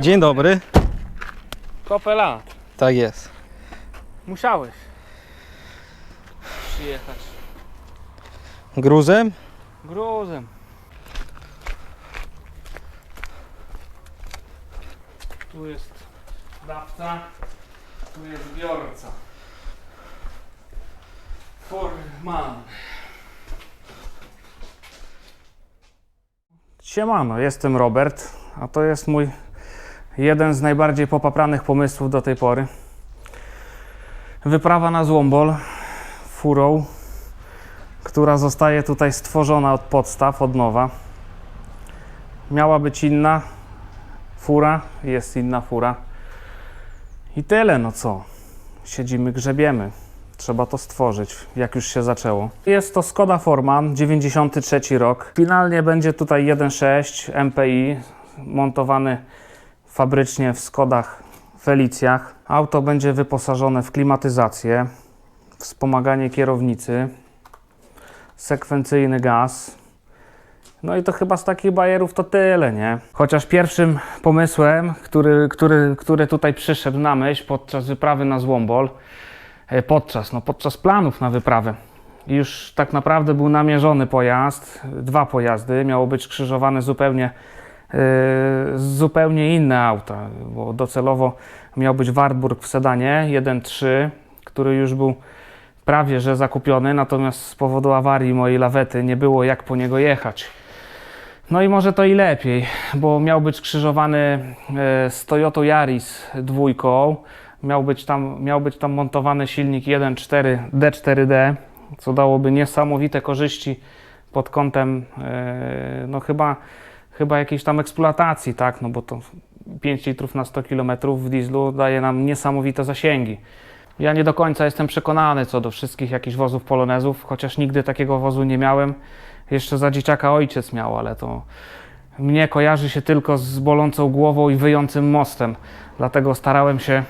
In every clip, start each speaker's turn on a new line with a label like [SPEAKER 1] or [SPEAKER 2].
[SPEAKER 1] Dzień dobry.
[SPEAKER 2] Kopela,
[SPEAKER 1] Tak jest.
[SPEAKER 2] musiałeś przyjechać
[SPEAKER 1] Gruzem?
[SPEAKER 2] gruzem. Tu jest dawca, tu jest biorca. Furman. Siemano, jestem Robert, a to jest mój jeden z najbardziej popapranych pomysłów do tej pory. Wyprawa na Złombol furą, która zostaje tutaj stworzona od podstaw, od nowa. Miała być inna fura, jest inna fura. I tyle, no co? Siedzimy, grzebiemy. Trzeba to stworzyć, jak już się zaczęło. Jest to Skoda Forman, 93 rok. Finalnie będzie tutaj 1.6 MPI, montowany fabrycznie w Skodach Felicjach. Auto będzie wyposażone w klimatyzację, wspomaganie kierownicy, sekwencyjny gaz. No i to chyba z takich bajerów to tyle, nie? Chociaż pierwszym pomysłem, który, który, który tutaj przyszedł na myśl podczas wyprawy na Złombol, e, podczas, no podczas planów na wyprawę, już tak naprawdę był namierzony pojazd, dwa pojazdy, miało być skrzyżowane zupełnie zupełnie inne auta, bo docelowo miał być Wartburg w sedanie 1.3, który już był prawie że zakupiony, natomiast z powodu awarii mojej lawety nie było jak po niego jechać. No i może to i lepiej, bo miał być skrzyżowany e, z Toyota Yaris dwójką, miał być tam, miał być tam montowany silnik 1.4 D4D, co dałoby niesamowite korzyści pod kątem e, no chyba chyba jakiejś tam eksploatacji, tak, no bo to 5 litrów na 100 km w dieslu daje nam niesamowite zasięgi. Ja nie do końca jestem przekonany co do wszystkich jakichś wozów polonezów, chociaż nigdy takiego wozu nie miałem. Jeszcze za dzieciaka ojciec miał, ale to mnie kojarzy się tylko z bolącą głową i wyjącym mostem. Dlatego starałem się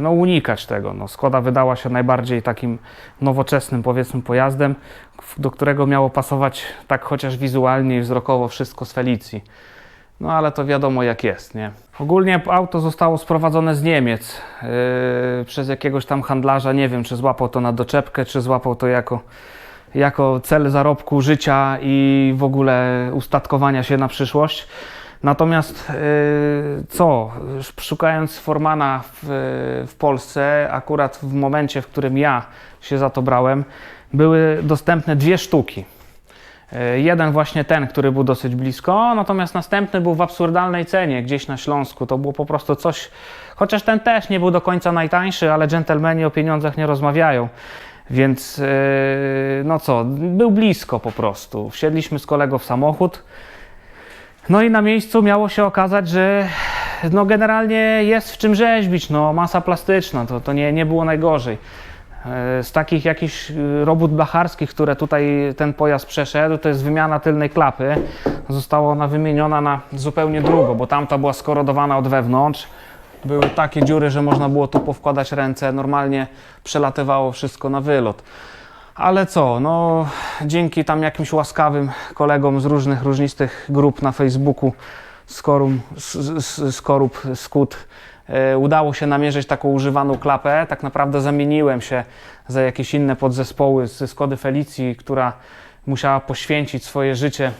[SPEAKER 2] no, unikać tego. No, Skoda wydała się najbardziej takim nowoczesnym, powiedzmy, pojazdem, do którego miało pasować tak chociaż wizualnie i wzrokowo wszystko z Felicji. No ale to wiadomo jak jest, nie? Ogólnie auto zostało sprowadzone z Niemiec yy, przez jakiegoś tam handlarza. Nie wiem, czy złapał to na doczepkę, czy złapał to jako, jako cel zarobku życia i w ogóle ustatkowania się na przyszłość. Natomiast yy, co, szukając Formana w, w Polsce, akurat w momencie, w którym ja się za to brałem, były dostępne dwie sztuki. E, Jeden właśnie ten, który był dosyć blisko, natomiast następny był w absurdalnej cenie gdzieś na Śląsku. To było po prostu coś, chociaż ten też nie był do końca najtańszy, ale dżentelmeni o pieniądzach nie rozmawiają. Więc e, no co, był blisko po prostu. Wsiedliśmy z kolegą w samochód. No i na miejscu miało się okazać, że no generalnie jest w czym rzeźbić, no masa plastyczna, to, to nie, nie było najgorzej. E, Z takich jakichś y, robót blacharskich, które tutaj ten pojazd przeszedł, to jest wymiana tylnej klapy. Została ona wymieniona na zupełnie drugą, bo tamta była skorodowana od wewnątrz. Były takie dziury, że można było tu powkładać ręce, normalnie przelatywało wszystko na wylot. Ale co, no dzięki tam jakimś łaskawym kolegom z różnych, różnistych grup na Facebooku, Skorum, Skorup, Skut, e, udało się namierzyć taką używaną klapę. Tak naprawdę zamieniłem się za jakieś inne podzespoły ze Skody Felicji, która musiała poświęcić swoje życie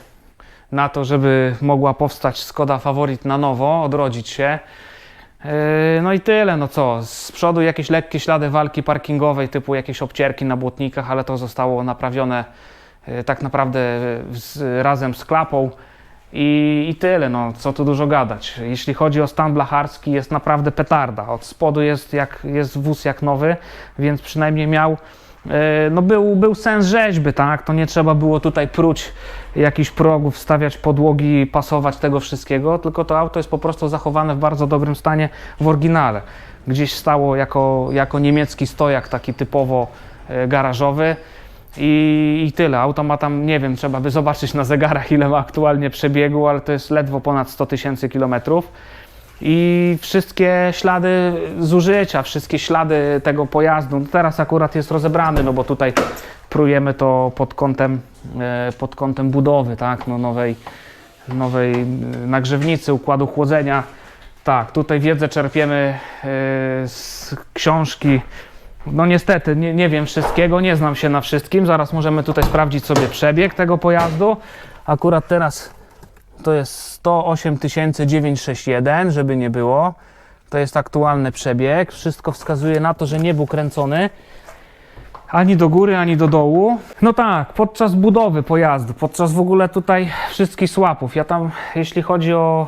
[SPEAKER 2] na to, żeby mogła powstać Skoda Favorit na nowo, odrodzić się. Yy, No i tyle, no co, z przodu jakieś lekkie ślady walki parkingowej, typu jakieś obcierki na błotnikach, ale to zostało naprawione yy, tak naprawdę z, razem z klapą i, i tyle, no co tu dużo gadać. Jeśli chodzi o stan blacharski, jest naprawdę petarda. Od spodu jest, jak, jest wóz jak nowy, więc przynajmniej miał no był, był sens rzeźby, tak? To nie trzeba było tutaj pruć jakichś progów, stawiać podłogi, pasować tego wszystkiego, tylko to auto jest po prostu zachowane w bardzo dobrym stanie w oryginale. Gdzieś stało jako, jako niemiecki stojak taki typowo e, garażowy i, i tyle. Auto ma tam, nie wiem, trzeba by zobaczyć na zegarach ile ma aktualnie przebiegu, ale to jest ledwo ponad 100 tysięcy kilometrów i wszystkie ślady zużycia, wszystkie ślady tego pojazdu. No teraz akurat jest rozebrany, no bo tutaj prujemy to pod kątem, e, pod kątem budowy, tak, no nowej, nowej e, nagrzewnicy, układu chłodzenia. Tak, tutaj wiedzę czerpiemy e, z książki. No niestety, nie, nie wiem wszystkiego, nie znam się na wszystkim. Zaraz możemy tutaj sprawdzić sobie przebieg tego pojazdu. Akurat teraz to jest 108 961, żeby nie było. To jest aktualny przebieg. Wszystko wskazuje na to, że nie był kręcony ani do góry, ani do dołu. No tak, podczas budowy pojazdu, podczas w ogóle tutaj wszystkich słapów. Ja tam, jeśli chodzi o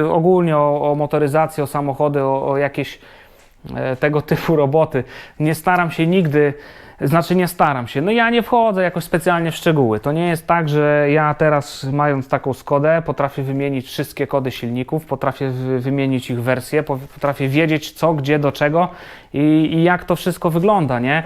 [SPEAKER 2] yy, ogólnie o, o motoryzację, o samochody, o, o jakieś e, tego typu roboty, nie staram się nigdy, znaczy nie staram się, no ja nie wchodzę jakoś specjalnie w szczegóły. To nie jest tak, że ja teraz mając taką Skodę potrafię wymienić wszystkie kody silników, potrafię wy- wymienić ich wersje, po- potrafię wiedzieć co, gdzie, do czego i, i jak to wszystko wygląda, nie?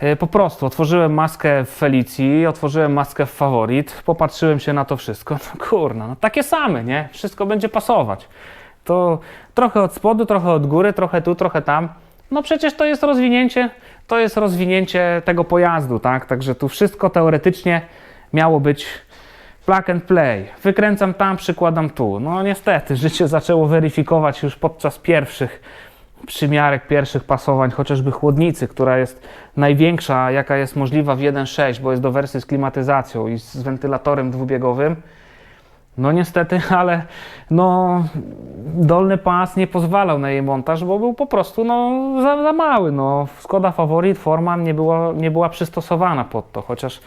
[SPEAKER 2] E, Po prostu otworzyłem maskę w Felicji, otworzyłem maskę w Favorit, popatrzyłem się na to wszystko. No kurna, no takie same, nie? Wszystko będzie pasować. To trochę od spodu, trochę od góry, trochę tu, trochę tam. No przecież to jest rozwinięcie, to jest rozwinięcie tego pojazdu, tak? Także tu wszystko teoretycznie miało być plug and play. Wykręcam tam, przykładam tu. No niestety, życie zaczęło weryfikować już podczas pierwszych przymiarek, pierwszych pasowań, chociażby chłodnicy, która jest największa, jaka jest możliwa w 1.6, bo jest do wersji z klimatyzacją i z wentylatorem dwubiegowym. No niestety, ale no, dolny pas nie pozwalał na jej montaż, bo był po prostu no, za, za mały. No. Skoda Favorit Forman nie była, nie była przystosowana pod to, chociaż,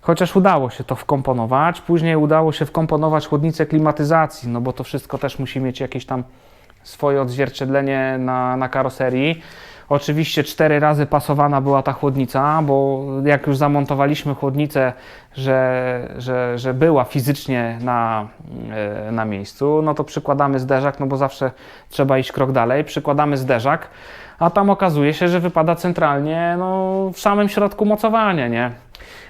[SPEAKER 2] chociaż udało się to wkomponować. Później udało się wkomponować chłodnicę klimatyzacji, no bo to wszystko też musi mieć jakieś tam swoje odzwierciedlenie na, na karoserii. Oczywiście cztery razy pasowana była ta chłodnica, bo jak już zamontowaliśmy chłodnicę, że, że, że była fizycznie na, e, na miejscu, no to przykładamy zderzak, no bo zawsze trzeba iść krok dalej, przykładamy zderzak, a tam okazuje się, że wypada centralnie no, w samym środku mocowania, nie?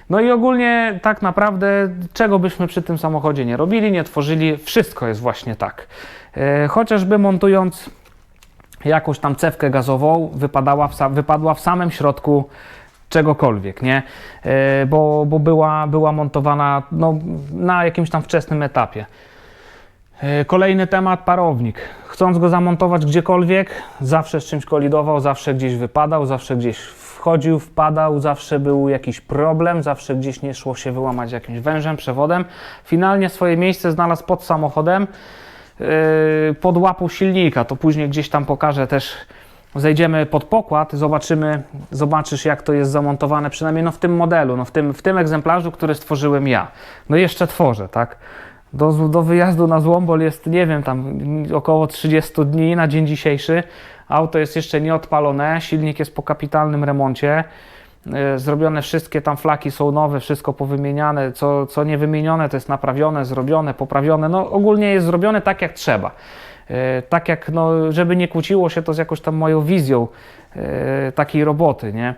[SPEAKER 2] No i ogólnie tak naprawdę, czego byśmy przy tym samochodzie nie robili, nie tworzyli, wszystko jest właśnie tak. E, Chociażby montując jakąś tam cewkę gazową, wypadała w, wypadła w samym środku czegokolwiek, nie? E, Bo, bo była, była montowana no, na jakimś tam wczesnym etapie. E, Kolejny temat, parownik. Chcąc go zamontować gdziekolwiek, zawsze z czymś kolidował, zawsze gdzieś wypadał, zawsze gdzieś wchodził, wpadał, zawsze był jakiś problem, zawsze gdzieś nie szło się wyłamać jakimś wężem, przewodem. Finalnie swoje miejsce znalazł pod samochodem, yy, pod łapą silnika. To później gdzieś tam pokażę też. Zejdziemy pod pokład, zobaczymy, zobaczysz jak to jest zamontowane, przynajmniej no w tym modelu, no w tym, w tym egzemplarzu, który stworzyłem ja. No jeszcze tworzę, tak? Do, do wyjazdu na Złombol jest, nie wiem, tam około 30 dni na dzień dzisiejszy. Auto jest jeszcze nieodpalone, silnik jest po kapitalnym remoncie. E, Zrobione wszystkie tam flaki są nowe, wszystko powymieniane. Co, co nie wymienione, to jest naprawione, zrobione, poprawione. No ogólnie jest zrobione tak jak trzeba. E, Tak jak, no, żeby nie kłóciło się to z jakąś tam moją wizją e, takiej roboty, nie?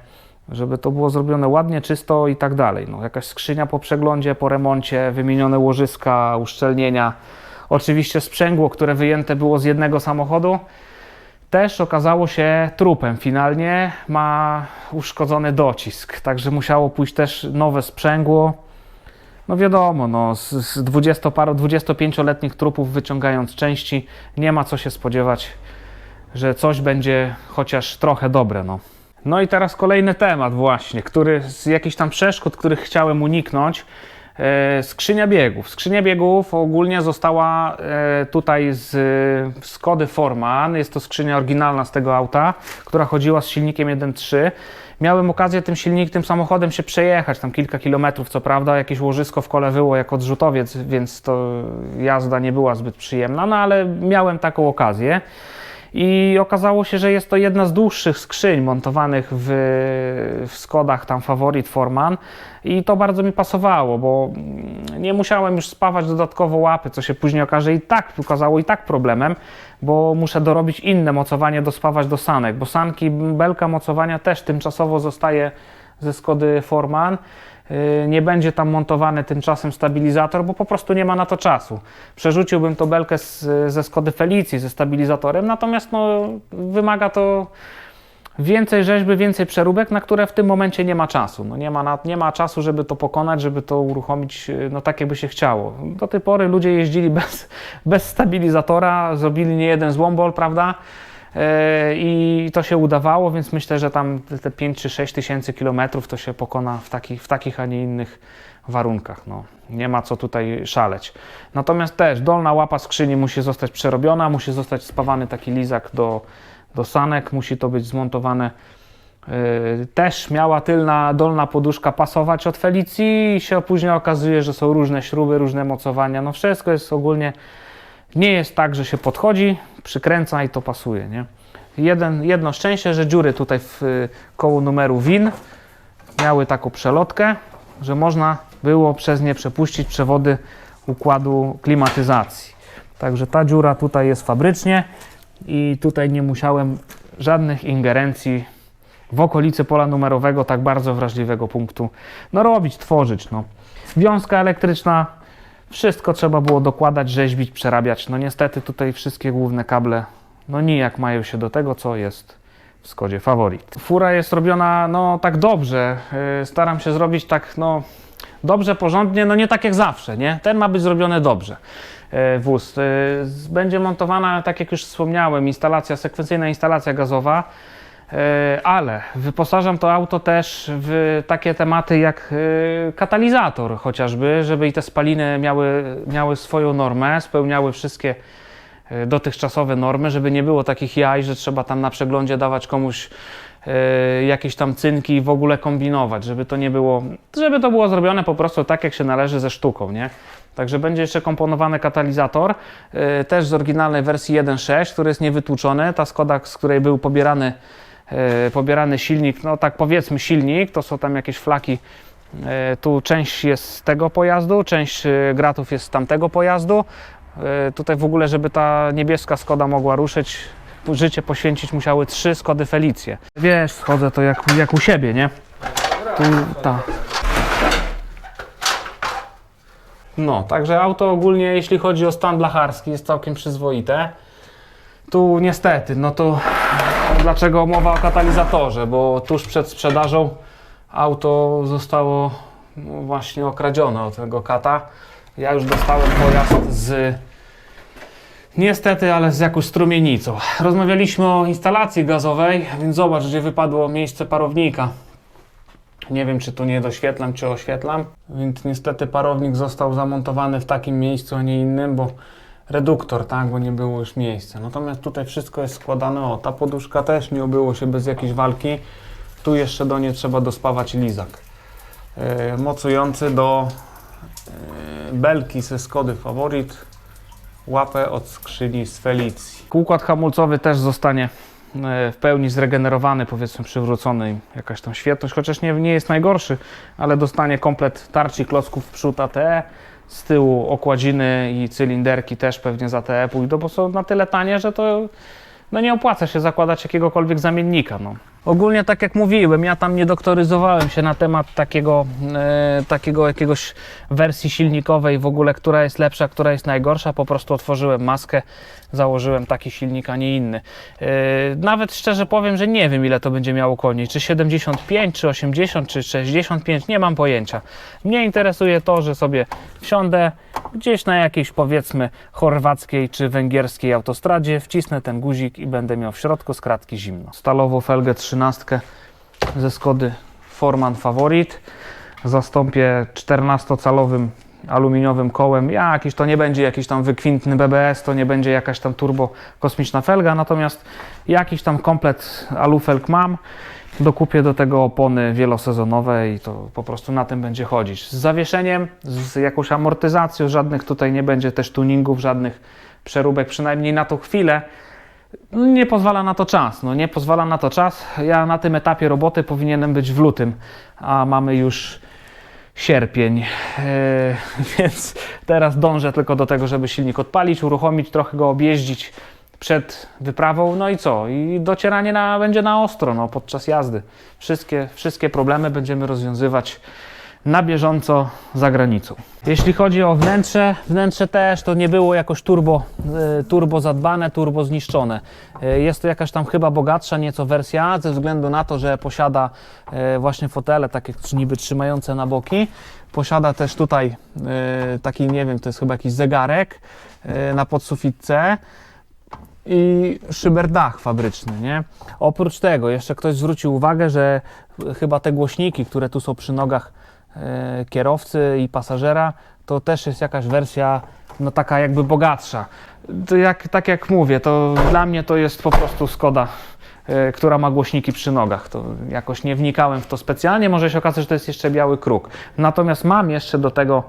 [SPEAKER 2] żeby to było zrobione ładnie, czysto i tak dalej. No, jakaś skrzynia po przeglądzie, po remoncie, wymienione łożyska, uszczelnienia. Oczywiście sprzęgło, które wyjęte było z jednego samochodu, też okazało się trupem. Finalnie ma uszkodzony docisk, także musiało pójść też nowe sprzęgło. No wiadomo, no, z, z 20 paru, 25-letnich trupów wyciągając części, nie ma co się spodziewać, że coś będzie chociaż trochę dobre. No. No i teraz kolejny temat właśnie, który z jakichś tam przeszkód, których chciałem uniknąć. E, skrzynia biegów. Skrzynia biegów ogólnie została e, tutaj z Skody Forman. Jest to skrzynia oryginalna z tego auta, która chodziła z silnikiem 1.3. Miałem okazję tym silnikiem, tym samochodem się przejechać, tam kilka kilometrów, co prawda, jakieś łożysko w kole wyło jako odrzutowiec, więc to jazda nie była zbyt przyjemna, no ale miałem taką okazję. I okazało się, że jest to jedna z dłuższych skrzyń montowanych w, w Skodach, tam Favorit Forman. I to bardzo mi pasowało, bo nie musiałem już spawać dodatkowo łapy, co się później okaże i tak okazało i tak problemem, bo muszę dorobić inne mocowanie, dospawać do sanek, bo sanki, belka mocowania też tymczasowo zostaje ze Skody Forman. Yy, Nie będzie tam montowany tymczasem stabilizator, bo po prostu nie ma na to czasu. Przerzuciłbym to belkę z, ze Skody Felicji ze stabilizatorem, natomiast no, wymaga to więcej rzeźby, więcej przeróbek, na które w tym momencie nie ma czasu. No nie, ma na, nie ma czasu, żeby to pokonać, żeby to uruchomić yy, no tak, jakby się chciało. Do tej pory ludzie jeździli bez, bez stabilizatora, zrobili nie jeden złombol, prawda? Yy, I to się udawało, więc myślę, że tam te 5 czy 6 tysięcy kilometrów to się pokona w takich, w takich, a nie innych warunkach. No. Nie ma co tutaj szaleć. Natomiast też dolna łapa skrzyni musi zostać przerobiona, musi zostać spawany taki lizak do, do sanek, musi to być zmontowane. Yy, też miała tylna, dolna poduszka pasować od Felicji i się później okazuje, że są różne śruby, różne mocowania. No wszystko jest ogólnie, nie jest tak, że się podchodzi, przykręca i to pasuje. Nie? Jeden, jedno szczęście, że dziury tutaj w y, koło numeru WIN miały taką przelotkę, że można było przez nie przepuścić przewody układu klimatyzacji. Także ta dziura tutaj jest fabrycznie i tutaj nie musiałem żadnych ingerencji w okolicy pola numerowego tak bardzo wrażliwego punktu no robić, tworzyć. No. Wiązka elektryczna, wszystko trzeba było dokładać, rzeźbić, przerabiać. No niestety tutaj wszystkie główne kable no nijak mają się do tego, co jest w Skodzie Favorit. Fura jest robiona no tak dobrze. Yy, Staram się zrobić tak no dobrze, porządnie, no nie tak jak zawsze, nie? Ten ma być zrobiony dobrze. yy, Wóz. Z- Będzie montowana, tak jak już wspomniałem, instalacja, sekwencyjna instalacja gazowa. E, ale wyposażam to auto też w takie tematy jak e, katalizator chociażby, żeby i te spaliny miały, miały swoją normę, spełniały wszystkie e, dotychczasowe normy, żeby nie było takich jaj, że trzeba tam na przeglądzie dawać komuś jakieś tam cynki i w ogóle kombinować, żeby to nie było, żeby to było zrobione po prostu tak, jak się należy ze sztuką, nie? Także będzie jeszcze komponowany katalizator, też z oryginalnej wersji 1.6, który jest niewytłuczony. Ta Skoda, z której był pobierany, pobierany silnik, no tak powiedzmy silnik, to są tam jakieś flaki. E, Tu część jest z tego pojazdu, część e, gratów jest z tamtego pojazdu. E, Tutaj w ogóle, żeby ta niebieska Skoda mogła ruszyć, życie poświęcić musiały trzy Skody Felicje. Wiesz, schodzę to jak, jak u siebie, nie? Tu, ta. No, także auto ogólnie, jeśli chodzi o stan blacharski, jest całkiem przyzwoite. Tu niestety, no to dlaczego mowa o katalizatorze? Bo tuż przed sprzedażą auto zostało no, właśnie okradzione od tego kata. Ja już dostałem pojazd z niestety, ale z jakąś strumienicą. Rozmawialiśmy o instalacji gazowej, więc zobacz, gdzie wypadło miejsce parownika. Nie wiem, czy tu nie doświetlam, czy oświetlam. Więc niestety parownik został zamontowany w takim miejscu, a nie innym, bo reduktor, tak, bo nie było już miejsca. Natomiast tutaj wszystko jest składane. O, ta poduszka też nie obyło się bez jakiejś walki. Tu jeszcze do niej trzeba dospawać lizak. Yy, mocujący do yy, belki ze Skody Favorit. Łapę od skrzyni z Felicji. Układ hamulcowy też zostanie e, w pełni zregenerowany, powiedzmy przywrócony jakaś tam świetność, chociaż nie, nie jest najgorszy, ale dostanie komplet tarczy klocków w przód ATE, z tyłu okładziny i cylinderki też pewnie z ATE pójdą, bo są na tyle tanie, że to no nie opłaca się zakładać jakiegokolwiek zamiennika. No. Ogólnie tak jak mówiłem, ja tam nie doktoryzowałem się na temat takiego, e, takiego jakiegoś wersji silnikowej w ogóle, która jest lepsza, która jest najgorsza. Po prostu otworzyłem maskę, założyłem taki silnik, a nie inny. E, nawet szczerze powiem, że nie wiem ile to będzie miało koni. Czy 75, czy 80, czy 65, nie mam pojęcia. Mnie interesuje to, że sobie wsiądę gdzieś na jakiejś powiedzmy chorwackiej czy węgierskiej autostradzie, wcisnę ten guzik i będę miał w środku z kratki zimno. Stalową felgę 13 ze Skody Forman Favorit. Zastąpię 14-calowym aluminiowym kołem. Jakiś to nie będzie jakiś tam wykwintny BBS, to nie będzie jakaś tam turbo kosmiczna felga, natomiast jakiś tam komplet alufelg mam. Dokupię do tego opony wielosezonowe i to po prostu na tym będzie chodzić. Z zawieszeniem, z jakąś amortyzacją, żadnych tutaj nie będzie też tuningów, żadnych przeróbek, przynajmniej na tą chwilę. Nie pozwala na to czas. No nie pozwala na to czas. Ja na tym etapie roboty powinienem być w lutym, a mamy już sierpień. Eee, więc teraz dążę tylko do tego, żeby silnik odpalić, uruchomić, trochę go objeździć przed wyprawą. No i co? I docieranie na, będzie na ostro no, podczas jazdy. Wszystkie, wszystkie problemy będziemy rozwiązywać na bieżąco za granicą. Jeśli chodzi o wnętrze, wnętrze też to nie było jakoś turbo, e, turbo zadbane, turbo zniszczone. E, Jest to jakaś tam chyba bogatsza nieco wersja, ze względu na to, że posiada e, właśnie fotele takie niby trzymające na boki. Posiada też tutaj taki, nie wiem, to jest chyba jakiś zegarek na podsufitce i szyberdach fabryczny, nie? Oprócz tego jeszcze ktoś zwrócił uwagę, że chyba te głośniki, które tu są przy nogach kierowcy i pasażera, to też jest jakaś wersja no taka jakby bogatsza. To jak, tak jak mówię, to dla mnie to jest po prostu Skoda, e, która ma głośniki przy nogach. To jakoś nie wnikałem w to specjalnie, może się okazać, że to jest jeszcze biały kruk. Natomiast mam jeszcze do tego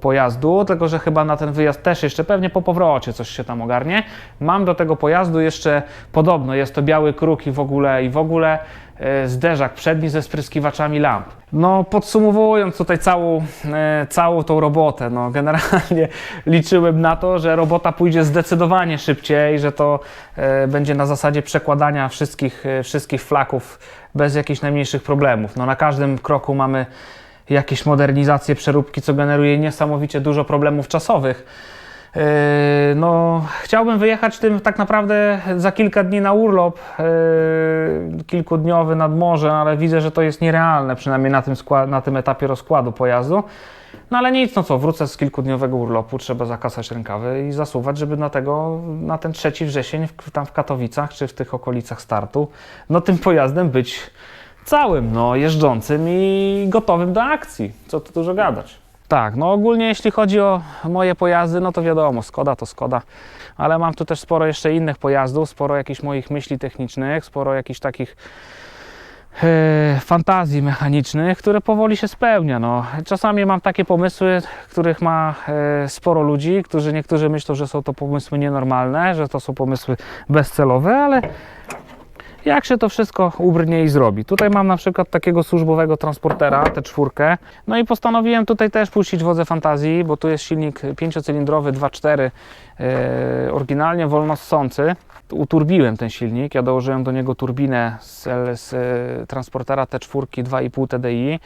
[SPEAKER 2] pojazdu, tylko że chyba na ten wyjazd też jeszcze pewnie po powrocie coś się tam ogarnie. Mam do tego pojazdu jeszcze podobno jest to biały kruk i w ogóle i w ogóle e, zderzak przedni ze spryskiwaczami lamp. No podsumowując tutaj całą, e, całą tą robotę, no generalnie liczyłem na to, że robota pójdzie zdecydowanie szybciej, że to e, będzie na zasadzie przekładania wszystkich, wszystkich flaków bez jakichś najmniejszych problemów. No na każdym kroku mamy jakieś modernizacje, przeróbki, co generuje niesamowicie dużo problemów czasowych. Yy, No, chciałbym wyjechać tym tak naprawdę za kilka dni na urlop, yy, kilkudniowy nad morze, ale widzę, że to jest nierealne, przynajmniej na tym, na tym etapie rozkładu pojazdu. No ale nic, no co, wrócę z kilkudniowego urlopu, trzeba zakasać rękawy i zasuwać, żeby na, tego, na ten 3 wrzesień w, tam w Katowicach czy w tych okolicach startu, no tym pojazdem być całym, no, jeżdżącym i gotowym do akcji. Co tu dużo gadać. Tak, no ogólnie jeśli chodzi o moje pojazdy, no to wiadomo, Skoda to Skoda, ale mam tu też sporo jeszcze innych pojazdów, sporo jakichś moich myśli technicznych, sporo jakichś takich e, fantazji mechanicznych, które powoli się spełnia. No. Czasami mam takie pomysły, których ma e, sporo ludzi, którzy niektórzy myślą, że są to pomysły nienormalne, że to są pomysły bezcelowe, ale jak się to wszystko ubrnie i zrobi. Tutaj mam na przykład takiego służbowego transportera, T4. No i postanowiłem tutaj też puścić wodze fantazji, bo tu jest silnik 5-cylindrowy 2.4, e, oryginalnie wolnossący. Uturbiłem ten silnik, ja dołożyłem do niego turbinę z, z e, transportera T4 2,5 TDI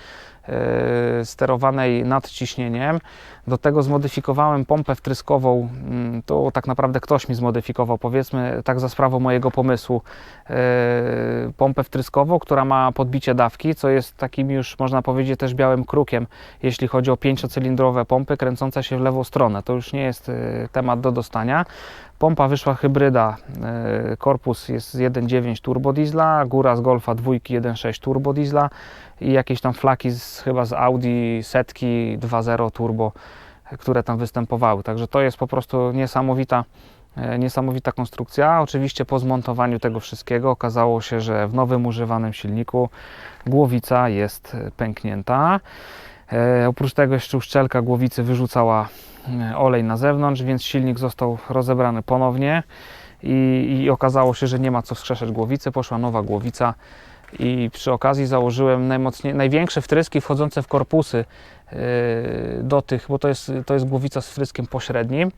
[SPEAKER 2] sterowanej nadciśnieniem. Do tego zmodyfikowałem pompę wtryskową. mm, To tak naprawdę ktoś mi zmodyfikował, powiedzmy tak za sprawą mojego pomysłu. e, Pompę wtryskową, która ma podbicie dawki, co jest takim już można powiedzieć też białym krukiem, jeśli chodzi o pięciocylindrowe pompy kręcące się w lewą stronę. To już nie jest e, temat do dostania. Pompa wyszła hybryda. e, Korpus jest z 1.9 turbo diesla, góra z Golfa 2 1.6 turbo diesla i jakieś tam flaki z, chyba z Audi setki 2.0 turbo, e, które tam występowały. Także to jest po prostu niesamowita, e, niesamowita konstrukcja. Oczywiście po zmontowaniu tego wszystkiego okazało się, że w nowym używanym silniku głowica jest pęknięta. E, oprócz tego jeszcze uszczelka głowicy wyrzucała e, olej na zewnątrz, więc silnik został rozebrany ponownie i, i okazało się, że nie ma co wskrzeszać głowicy. Poszła nowa głowica i przy okazji założyłem najmocniej, największe wtryski wchodzące w korpusy e, do tych, bo to jest, to jest głowica z wtryskiem pośrednim.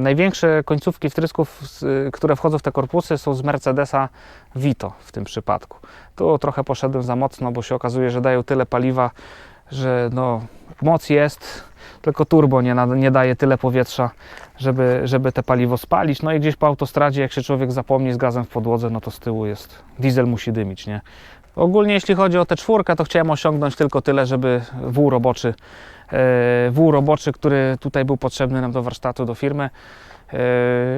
[SPEAKER 2] Największe końcówki wtrysków, które wchodzą w te korpusy, są z Mercedesa Vito w tym przypadku. Tu trochę poszedłem za mocno, bo się okazuje, że dają tyle paliwa, że no, moc jest, tylko turbo nie, nie daje tyle powietrza, żeby, żeby te paliwo spalić. No i gdzieś po autostradzie, jak się człowiek zapomni z gazem w podłodze, no to z tyłu jest, diesel musi dymić, nie? Ogólnie jeśli chodzi o tę czwórkę, to chciałem osiągnąć tylko tyle, żeby wół roboczy, e, wół roboczy, który tutaj był potrzebny nam do warsztatu, do firmy,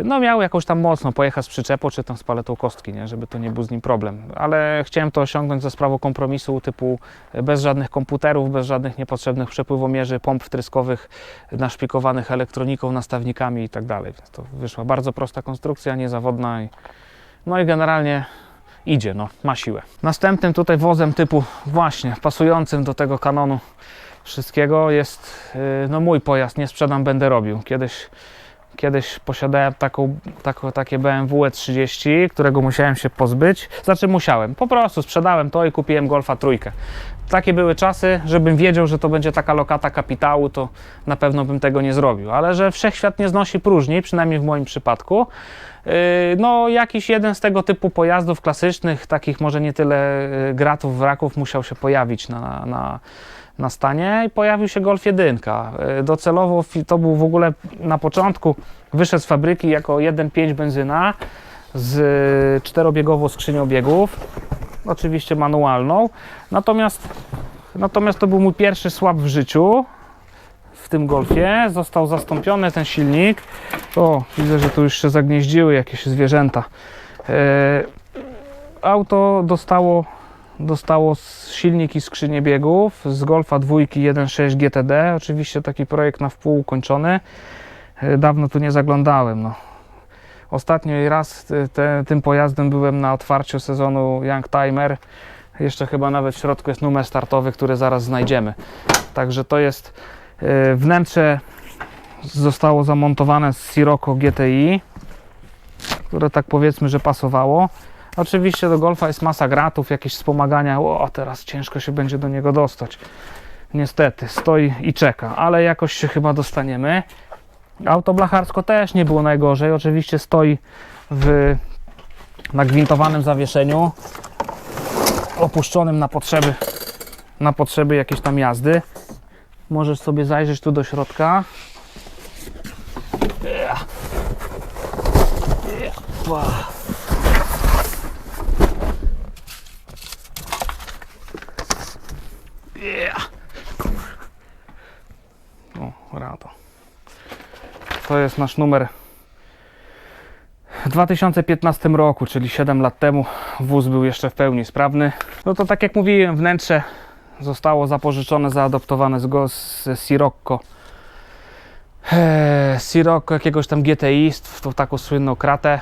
[SPEAKER 2] no miał jakąś tam mocno pojechać z przyczepą, czy tam z paletą kostki, nie? żeby to nie był z nim problem. Ale chciałem to osiągnąć za sprawą kompromisu typu bez żadnych komputerów, bez żadnych niepotrzebnych przepływomierzy, pomp wtryskowych naszpikowanych elektroniką, nastawnikami i tak dalej. Więc to wyszła bardzo prosta konstrukcja, niezawodna i, no i generalnie idzie, no, ma siłę. Następnym tutaj wozem typu właśnie pasującym do tego kanonu wszystkiego jest yy, no mój pojazd, nie sprzedam, będę robił. Kiedyś Kiedyś posiadałem taką, taką, takie BMW E30, którego musiałem się pozbyć. Znaczy musiałem, po prostu sprzedałem to i kupiłem Golfa trójkę. takie były czasy, żebym wiedział, że to będzie taka lokata kapitału, to na pewno bym tego nie zrobił. Ale że wszechświat nie znosi próżni, przynajmniej w moim przypadku, yy, no jakiś jeden z tego typu pojazdów klasycznych, takich może nie tyle yy, gratów, wraków musiał się pojawić na, na, na stanie i pojawił się Golf 1. Yy, Docelowo to był w ogóle na początku, wyszedł z fabryki jako 1.5 benzyna z czterobiegową skrzynią biegów, oczywiście manualną. Natomiast, natomiast to był mój pierwszy słab w życiu w tym golfie. Został zastąpiony ten silnik. O, widzę, że tu już się zagnieździły jakieś zwierzęta. E, auto dostało, dostało silnik i skrzynię biegów z Golfa 2 1.6 GTD. Oczywiście taki projekt na wpół ukończony. E, dawno tu nie zaglądałem. No. Ostatnio raz te, tym pojazdem byłem na otwarciu sezonu Young Timer. Jeszcze chyba nawet w środku jest numer startowy, który zaraz znajdziemy. Także to jest e, wnętrze zostało zamontowane z Sirocco GTI, które tak powiedzmy, że pasowało. Oczywiście do Golfa jest masa gratów, jakieś wspomagania. O, teraz ciężko się będzie do niego dostać. Niestety, stoi i czeka, ale jakoś się chyba dostaniemy. Auto blacharsko też nie było najgorzej. Oczywiście stoi w nagwintowanym zawieszeniu, opuszczonym na potrzeby, na potrzeby jakiejś tam jazdy. Możesz sobie zajrzeć tu do środka. Ja. Ja. Ja. O, rado. To jest nasz numer w 2015 roku, czyli 7 lat temu. Wóz był jeszcze w pełni sprawny. No to tak jak mówiłem, wnętrze zostało zapożyczone, zaadoptowane z, go, z Sirocco. Eee, Sirocco jakiegoś tam GTI, w tą taką słynną kratę.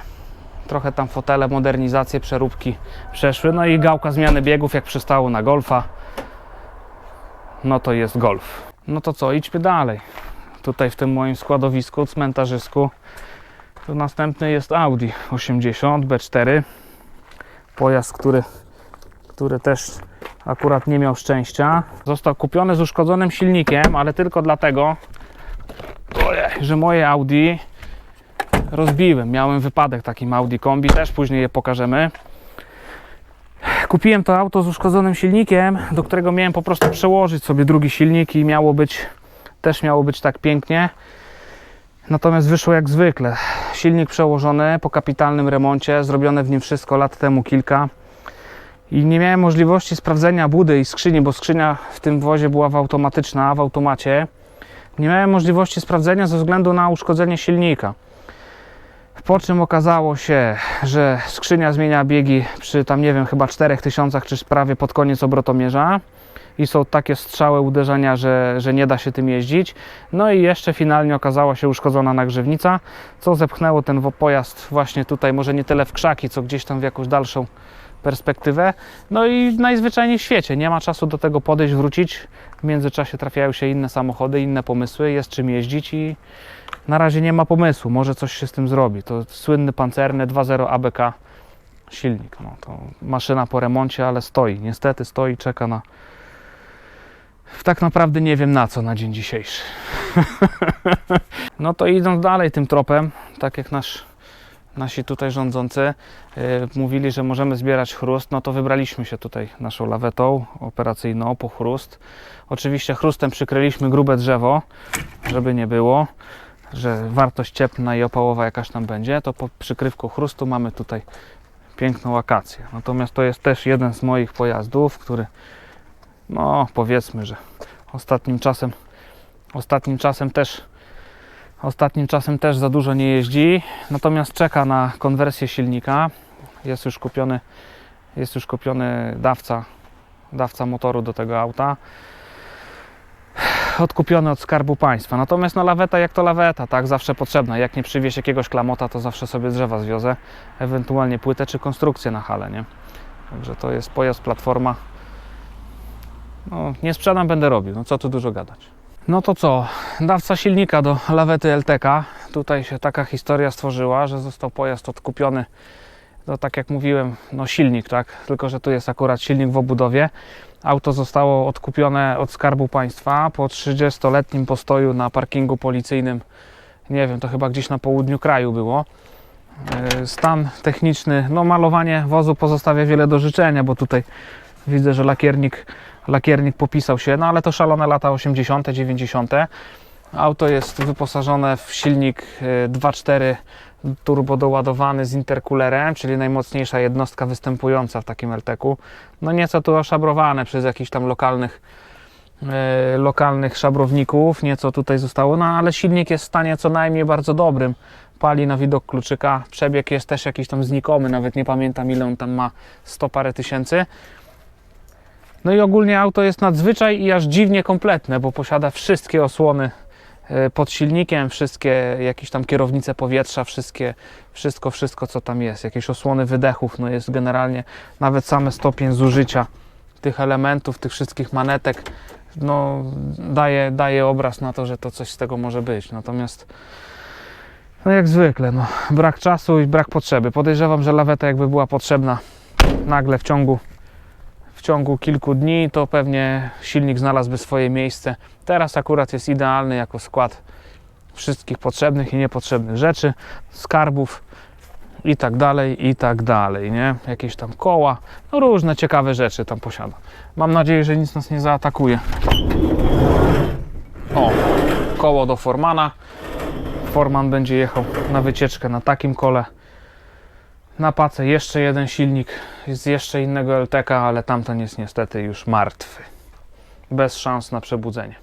[SPEAKER 2] Trochę tam fotele, modernizacje, przeróbki przeszły. No i gałka zmiany biegów, jak przystało na Golfa. No to jest Golf. No to co, idźmy dalej tutaj w tym moim składowisku, cmentarzysku. To następny jest Audi 80 B4. Pojazd, który, który też akurat nie miał szczęścia. Został kupiony z uszkodzonym silnikiem, ale tylko dlatego, że moje Audi rozbiłem. Miałem wypadek takim Audi Kombi, też później je pokażemy. Kupiłem to auto z uszkodzonym silnikiem, do którego miałem po prostu przełożyć sobie drugi silnik i miało być też miało być tak pięknie. Natomiast wyszło jak zwykle. Silnik przełożony po kapitalnym remoncie, zrobione w nim wszystko lat temu kilka. I nie miałem możliwości sprawdzenia budy i skrzyni, bo skrzynia w tym wozie była w automatyczna, w automacie. Nie miałem możliwości sprawdzenia ze względu na uszkodzenie silnika. Po czym okazało się, że skrzynia zmienia biegi przy tam nie wiem, chyba 4000 czy prawie pod koniec obrotomierza i są takie strzały uderzenia, że, że nie da się tym jeździć. No i jeszcze finalnie okazała się uszkodzona nagrzewnica, co zepchnęło ten pojazd właśnie tutaj, może nie tyle w krzaki, co gdzieś tam w jakąś dalszą perspektywę. No i najzwyczajniej w świecie, nie ma czasu do tego podejść, wrócić. W międzyczasie trafiają się inne samochody, inne pomysły, jest czym jeździć i na razie nie ma pomysłu, może coś się z tym zrobi. To słynny pancerny 2.0 ABK silnik. No, to maszyna po remoncie, ale stoi. Niestety stoi, czeka na, tak naprawdę nie wiem na co na dzień dzisiejszy. no to idąc dalej tym tropem, tak jak nasz, nasi tutaj rządzący yy, mówili, że możemy zbierać chrust, no to wybraliśmy się tutaj naszą lawetą operacyjną po chrust. Oczywiście chrustem przykryliśmy grube drzewo, żeby nie było, że wartość cieplna i opałowa jakaś tam będzie, to po przykrywku chrustu mamy tutaj piękną akację. Natomiast to jest też jeden z moich pojazdów, który no powiedzmy, że ostatnim czasem ostatnim czasem też ostatnim czasem też za dużo nie jeździ, natomiast czeka na konwersję silnika. Jest już kupiony jest już kupiony dawca dawca motoru do tego auta. Odkupiony od Skarbu Państwa. Natomiast no laweta jak to laweta, tak, zawsze potrzebna. Jak nie przywieźć jakiegoś klamota, to zawsze sobie drzewa zwiozę, ewentualnie płytę czy konstrukcję na halę, nie? Także to jest pojazd platforma no, nie sprzedam, będę robił. No co tu dużo gadać. No to co? Dawca silnika do lawety LTK. Tutaj się taka historia stworzyła, że został pojazd odkupiony. No tak jak mówiłem, no silnik, tak? Tylko, że tu jest akurat silnik w obudowie. Auto zostało odkupione od Skarbu Państwa po 30-letnim postoju na parkingu policyjnym. Nie wiem, to chyba gdzieś na południu kraju było. E, Stan techniczny, no malowanie wozu pozostawia wiele do życzenia, bo tutaj widzę, że lakiernik, lakiernik popisał się, no ale to szalone lata 80., 90. Auto jest wyposażone w silnik e, 2.4 turbo doładowany z intercoolerem, czyli najmocniejsza jednostka występująca w takim LTK-u. No nieco tu oszabrowane przez jakichś tam lokalnych e, lokalnych szabrowników, nieco tutaj zostało, no ale silnik jest w stanie co najmniej bardzo dobrym. Pali na widok kluczyka, przebieg jest też jakiś tam znikomy, nawet nie pamiętam ile on tam ma, 100 parę tysięcy. No i ogólnie auto jest nadzwyczaj i aż dziwnie kompletne, bo posiada wszystkie osłony pod silnikiem, wszystkie jakieś tam kierownice powietrza, wszystkie, wszystko, wszystko co tam jest, jakieś osłony wydechów, no jest generalnie nawet same stopień zużycia tych elementów, tych wszystkich manetek, no daje, daje obraz na to, że to coś z tego może być. Natomiast no jak zwykle, no, brak czasu i brak potrzeby. Podejrzewam, że laweta jakby była potrzebna nagle w ciągu w ciągu kilku dni, to pewnie silnik znalazłby swoje miejsce. Teraz akurat jest idealny jako skład wszystkich potrzebnych i niepotrzebnych rzeczy, skarbów i tak dalej, i tak dalej, nie? Jakieś tam koła, no różne ciekawe rzeczy tam posiada. Mam nadzieję, że nic nas nie zaatakuje. O, koło do Formana. Forman będzie jechał na wycieczkę na takim kole. Na pace jeszcze jeden silnik z jeszcze innego LTK, ale tamten jest niestety już martwy. Bez szans na przebudzenie.